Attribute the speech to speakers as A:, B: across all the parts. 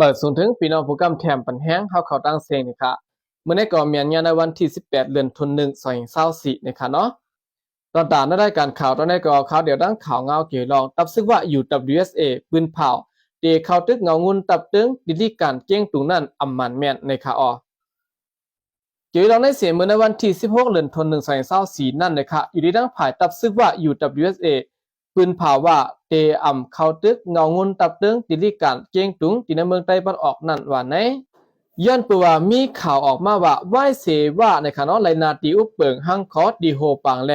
A: เมื่อสูงถึงพี่น้องผู้กำแถมปันแห้งเฮาเขาตั้งเสียงนี่ค่ะเมื่อในก่อเมียนยาในวันที่ 18 เดือนธันวาคม2024นี่ค่ะเนาะตอนตามได้การข่าวตอนในก่อข่าวเดี๋ยวดังข่าวเงาเกี่ยวลองตับซึกว่า UWSA ปืนเผาเดเข้าตึกเงางุนตับตึงดิลิการเก้งตุงนั่นอำมันแม่นในค่ะออเกี่ยวลองในเสียงเมื่อในวันที่ 16 เดือนธันวาคม2024นั่นนะคะอยู่ที่ดังผ่ายตับซึกว่า UWSA ปืนเผาว่าเตอ่ำเข้าตึกเงางุนตับตึงดิลิการเก้งตุงที่ในเมืองใต้บ้านออกนั่นว่าไหนย้อนตัวว่ามีข่าวออกมาว่าไหวเสว่าในคะเนาะไลนาตีอุปเปิงหังคอดีโฮปังแล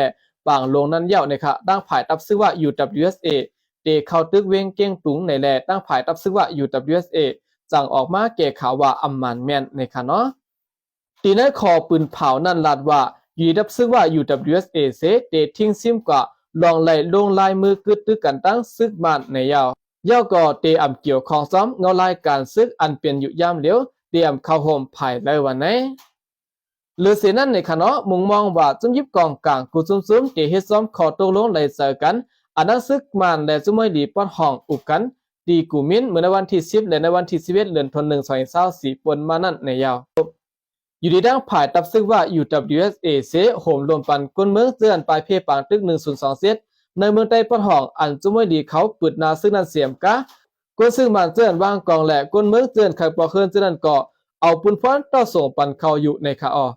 A: ปางลงนั้นเย้าในคะตั้งผายตับซื้อว่า UWSA เดเข้าตึกเวงเก้งตุงในแลตั้งผายตับซื้อว่า UWSA จังออกมาแก่ข่าวว่าอัมมันแมนในคะเนาะตีในคอปืนเผานั่นลาดว่ายีดับซื้อว่า UWSA เสเดทิ้งซิมกว่า ลองไหลลงลายมือกึดตึกกันตั้งซึกมันในยาวย่อก่อเตอำเกี่ยวของซ้อมเงาลายการซึกอันเปลี่ยนอยู่ยามเหลียวเตรียมเข้าโฮมภายในวันไหนหรือเสนั้นในคณะมุงมองว่าจุ้มยิบกองกลางกูซุมซุมเตเฮ็ดซ้อมขอตกลงในเจอกันอันนั้นซึกมันและจุ้มไม่ดีปอดห้องอุกกันดีกูมินเมื่อในวันที่10และในวันที่11เอ็ดือนธันวาคม2024ปนมานั่นในยาว อยู่ดีดังผ่ายตับซึกว่า UWSA เสโหมรวมปันกุนเมืองเตือนปลายเพปางตึก102เซตในเมืองใต้ปอดห้องอันจุ้มไม่ดีเขาปิดนาซึ่งนั้นเสียมกะกุนซึ่งมันเจือนวางกองแหละกุนเมืองเจือนไข่ปอเคินเจือนเก็เอาปุนฟ้อนต่อส่งปันเขาอยู่ในคาออ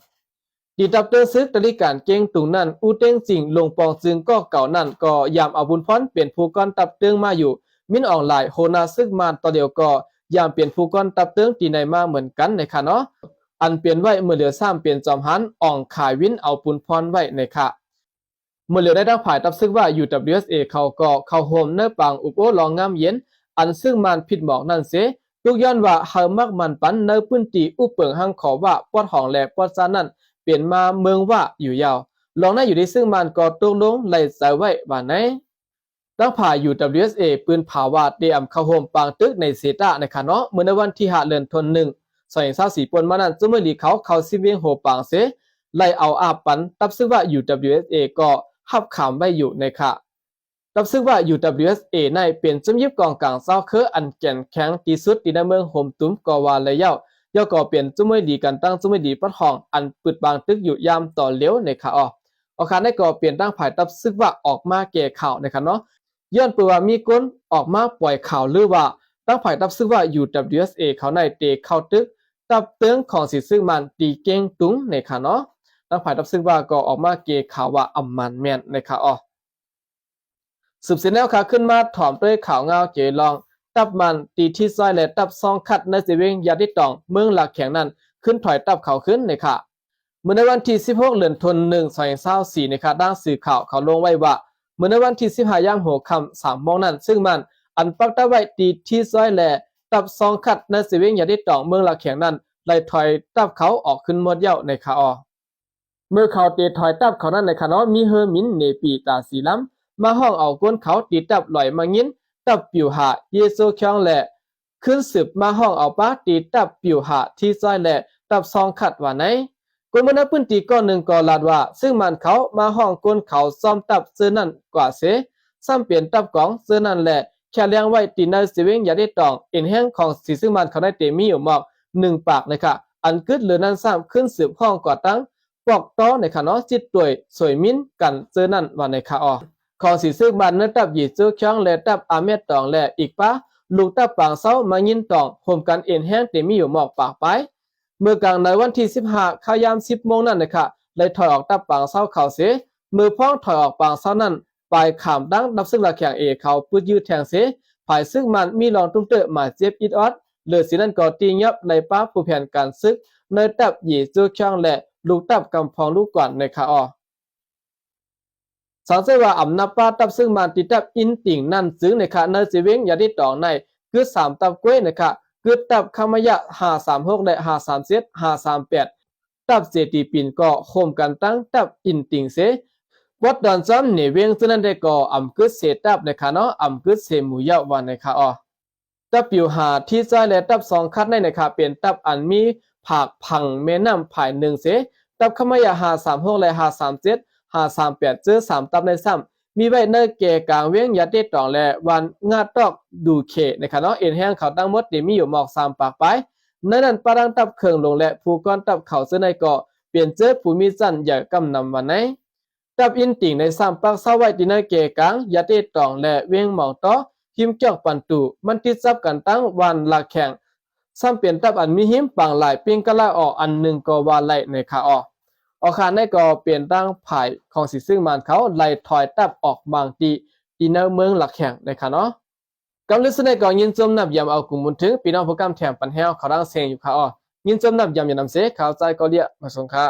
A: ดีดับเตอร์ซึกตริการเก่งตุงนั่นอูเต้งจริงลงปองจึงก็เก่านั่นก็ยามเอาบุญฟ้อนเปลี่ยนผู้ก้อนตับเตื้องมาอยู่ มินออนไลน์โฮนาซึกมันต่อเดียวก็ยามเปลี่ยนผู้ก้อนตับเตื้องตีในมาเหมือนกันในค่ะเนาะ อันเปลี่ยนไว้เมื่อเหลือซ้ำเปลี่ยนจอมหันอ่องขายวินเอาปุนพรไว้ในค่ะเมื่อเหลือได้ดังผ่ายตับซึกว่า UWSA เขาก็เข้าโฮมเนื้อปังอุปโอลองงามเย็น อันซึ่งมันผิดบอกนั่นเสลูกย้อนว่าเฮามักมันปันในพื้นที่อุปเปิงหังขอว่าปอดห้องแหลปอดซานั่นเปลี่ยนมาเมืองว่าอยู่ยาวลองได้อยู่ในซึ่งมันก็ตกลงไหลใส่ไว้ว่าไหนตั้งผ่าอยู่ WSA ปืนผาวาดเดียมเข้าโฮมปางตึกในเซตาในคาเนาะเมื่อในวันที่5เดือนธันวาคม สอยซาสีปนมานั้นจุมื่อลีเขาเขาซิเวียงโฮปางเสไล่เอาอาปันตับซึ่งว่า UWSA ก็หับขามไว้อยู่ในค่ะรับซึ่งว่า UWSA ในเป็นจำยิบกองกลางเศร้าคืออันแก่นแข็งที่สุดในเมืองโฮมตุ้มกอวาเลยเย้าย่อก่อเปลี่ยนจุ่มไม่ดีกันตั้งจุ่มไม่ดีปัดห้องอันปิดบางตึกอยู่ยามต่อเลี้ยวในค่ะอ๋ออาคารได้ก่อเปลี่ยนตั้งภายตับซึ่งว่าออกมาแก่ข่าวในค่ะเนาะย้อนเปว่ามีก้นออกมาปล่อยข่าวหรือว่าตั้งภายตับซึ่งว่า UWSA เขาในเตะเข้าตึก ตับเตืองของสิซึ่งมันตีเก่งตุ้งในค่ะเนาะตั้งภายตับซึ่งว่าก็ออกมาเกข่าวว่าอัมมันแม่นในค่ะอ๋อสืบเสร็จแล้วค่ะขึ้นมาถอมด้วยข่าวเงาเจลอง ตับมันตีที่ซอยและตับซองคัดในเสเวงยาดิตองเมืองหลักแข็งนั้นขึ้นถอยตับเขาขึ้นในค่ะเมื่อในวันที่ 16เดือนธันวาคม2024ในค่ะด้านสื่อข่าวเขาลงไว้ว่าเมื่อในวันที่15ย่างหัวคำ3โมมองนั้น ซึ่งมันอันปักตะไว้ตีที่ซอยและ ตับซองคัดในสเวงยาดิตองเมืองหลักแข็งนั้นไล่ถอยตับเขาออกขึ้นหมดเย้าในค่ะออเมื่อเขาเตะถอยตับเขานั้นในค่ะเนาะมีเฮอร์มินเนปีตาสีล้ำมาห้องเอาก้นเขาตีตับลอยมางินตับปิวหาเยโซเคียงแหละขึ้นสืบมาห้องเอาป้าตีตับปิวหาที่ซอยแหละตับซองขัดว่าไหนก้นมันพื้นตีก้อนหนึ่งก็ลาดว่า ซึ่งมันเขามาห้องก้นเขาซ่อมตับเสื้อนั่นกว่าเสซ้ำเปลี่ยนตับกองเสื้อนั่นแหละ ค่เลี้ยงไว้ตีนในสิเวงอย่าได้ตองเอ็นแห้งของสีซึ่งมันเขาได้เตมีอยู่หมอกหนึ่งปากนะคะอันกึดหรือนั่นซ้ำขึ้นสืบห้องก่อตั้งปอกต้อในค่ะเนาะจิตตวยสวยมิ้นกันเสื้อนั่นว่าในค่ะอ๋อของสีซึ่งบันเนตับหยีเจ้าช่างและตับอาเมตตองและอีกปะลูกตับปางเศร้ามายินตองห่มกันเอ็นแห้งเตมีอยู่หมอกปากไป เมื่อกลางในวันที่15ข้ายาม10โมงนั่นนะคะเลยถอยออกตับปางเศร้าเขาเสียมือพ้องถอยออกปางเศร้านั่น ปลายขามดังดับซึ่งละแข่งเอเขาปืดยืดแทงเสภายซึ่งมันมีรองตุ้งเตอมาเจ็บอิดออดเหลือสีนั่นก็ตียับในป้าผู้แผนการซึกในตับหยีเจ้าช่างและลูกตับกำพองลูกก่อนในคาออสอนเสว่าอำนาป้าตับซึ่งมันติดตับอินติ่งนั่นซึ่งในค่ะในสิเวงยาด้ตองในคือสามตับกล้วยนะคะคือตับคามยะหาสามหกและหาสามเจ็ดห้าสามแปดตับเจตีปินก็โคมกันตั้งตับอินติ่งเส วัดดอนซ้ำในเวงซึ่งนั่นได้ก็อำกึดเสตับในคะเนาะอำกึดเสหมูยะวันในคะอ๋อตับปิวหาที่ใจและตับสองคัดในนคะเป็นตับอันมีผักพังแม่น้ำภายหนึ่งเสตับคามยะหาสามหกและหาสามเจ็ดหาสามแปดเจอสามตับในซ้มีไว้เนเกกลางเวียงยาติตองและวันงาตอกดูเขนคะเนาะเอ็นแห้งเขาตั้งมดเดมีอยู่หมอกสามปากไปในนั้นปารังตับเคิงลงและผู้ก้อนตับเขาเสื้อในเกาะเปลี่ยนเจอผู้มีจันอย่ากำนำวันไหน ตับอินติ่งในสามปากเศร้าไว้ที่ในเกกลางยาติตองและเวียงหมองต่อหิมเจ้าปันตุมันติดซับกันตั้งวันละแข่งซ้ำเปลี่ยนตับอันมีหิมปังหลายปิงกะละออกอันหนึ่งก็ว่าไหลในขาออกออกคานก็เปลี่ยนตั้งภายของสิซึ่งมันเขาไหลถอยตับออกบางตีอีเนอร์เมืองหลักแห่งในะคะเนาะกำลังสนก็ยินจมนับยามเอากลุ่มมุนถึงพี่น้องผู้กำแถมปันแฮวเขาดังเสียงอยู่ค่ะอ๋อยินจมนับยามยานำเสข่าวใจก็เรียกมาสงค่ะ